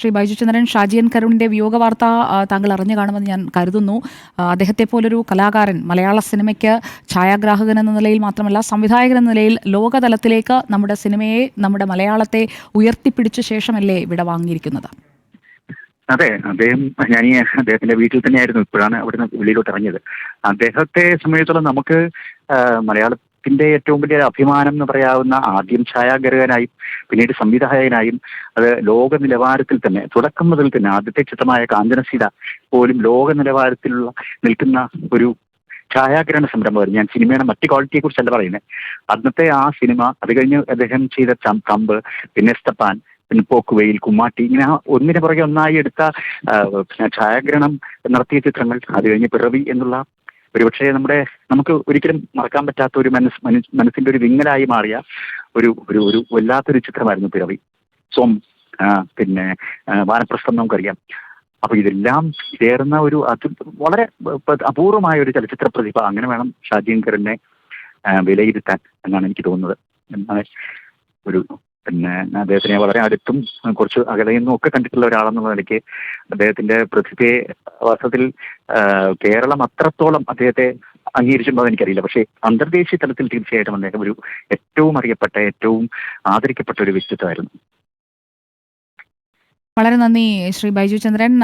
ശ്രീ ബൈജുചന്ദ്രൻ ഷാജിയൻ കരുണിന്റെ വിയോഗ വാർത്ത താങ്കൾ അറിഞ്ഞു കാണുമെന്ന് ഞാൻ കരുതുന്നു. അദ്ദേഹത്തെ പോലൊരു കലാകാരൻ മലയാള സിനിമയ്ക്ക് ഛായാഗ്രാഹകൻ എന്ന നിലയിൽ മാത്രമല്ല സംവിധായകൻ എന്ന നിലയിൽ ലോകതലത്തിലേക്ക് നമ്മുടെ സിനിമയെ നമ്മുടെ മലയാളത്തെ ഉയർത്തിപ്പിടിച്ച ശേഷമല്ലേ ഇവിടെ വാങ്ങിയിരിക്കുന്നത്? അതെ അദ്ദേഹം ഞാൻ ഈ അദ്ദേഹത്തിന്റെ വീട്ടിൽ തന്നെയായിരുന്നു. ഇപ്പോഴാണ് അവിടുന്ന് വെളിയിലോട്ട് ഇറങ്ങിയത്. അദ്ദേഹത്തെ സംബന്ധിച്ചിടത്തോളം നമുക്ക് ആ, മലയാളത്തിന്റെ ഏറ്റവും വലിയ അഭിമാനം എന്ന് പറയാവുന്ന ആദ്യം ഛായാഗ്രഹനായും പിന്നീട് സംവിധായകനായും അത് ലോക നിലവാരത്തിൽ തന്നെ തുടക്കം മുതൽ തന്നെ ആദ്യത്തെ ചിത്രമായ കാഞ്ചനസീത പോലും ലോക നിലവാരത്തിലുള്ള നിൽക്കുന്ന ഒരു ഛായാഗ്രഹണ സംരംഭമായിരുന്നു ഞാൻ സിനിമയുടെ മറ്റു ക്വാളിറ്റിയെ കുറിച്ചല്ല പറയുന്നത് അന്നത്തെ ആ സിനിമ അത് കഴിഞ്ഞ് അദ്ദേഹം ചെയ്ത കമ്പ് പിന്നെ സ്തപ്പാൻ പിന്നെ പോക്കുവെയിൽ കുമ്മാട്ടി ഇങ്ങനെ ഒന്നിന് പുറകെ ഒന്നായി എടുത്ത ഛായാഗ്രഹണം നടത്തിയ ചിത്രങ്ങൾ അത് കഴിഞ്ഞ് പിറവി എന്നുള്ള ഒരുപക്ഷെ നമ്മുടെ നമുക്ക് ഒരിക്കലും മറക്കാൻ പറ്റാത്ത ഒരു മനസ് മനസ് മനസ്സിന്റെ ഒരു വിങ്ങലായി മാറിയ ഒരു ഒരു ഒരു വല്ലാത്തൊരു ചിത്രമായിരുന്നു പിറവി. സോം പിന്നെ വാനപ്രസ്ഥം നമുക്കറിയാം. അപ്പൊ ഇതെല്ലാം ചേർന്ന ഒരു അത് വളരെ അപൂർവമായ ഒരു ചലച്ചിത്ര പ്രതിഭ. അങ്ങനെ വേണം ഷാജീങ്കറിനെ വിലയിരുത്താൻ എന്നാണ് എനിക്ക് തോന്നുന്നത്. എന്നാണ് ഒരു പിന്നെ അദ്ദേഹത്തിനെ വളരെ അടുത്തും കുറച്ച് അകലെയും ഒക്കെ കണ്ടിട്ടുള്ള ഒരാളെന്നുള്ള നിലയ്ക്ക് അദ്ദേഹത്തിന്റെ പ്രതിഭയെ വാസ്തവത്തിൽ കേരളം അത്രത്തോളം അദ്ദേഹത്തെ അംഗീകരിച്ചിട്ടുണ്ടോ എന്ന് എനിക്കറിയില്ല. പക്ഷേ അന്തർദേശീയ തലത്തിൽ തീർച്ചയായിട്ടും അദ്ദേഹം ഒരു ഏറ്റവും അറിയപ്പെട്ട ഏറ്റവും ആദരിക്കപ്പെട്ട ഒരു വ്യക്തിത്വമായിരുന്നു. വളരെ നന്ദി ശ്രീ ബൈജു ചന്ദ്രൻ.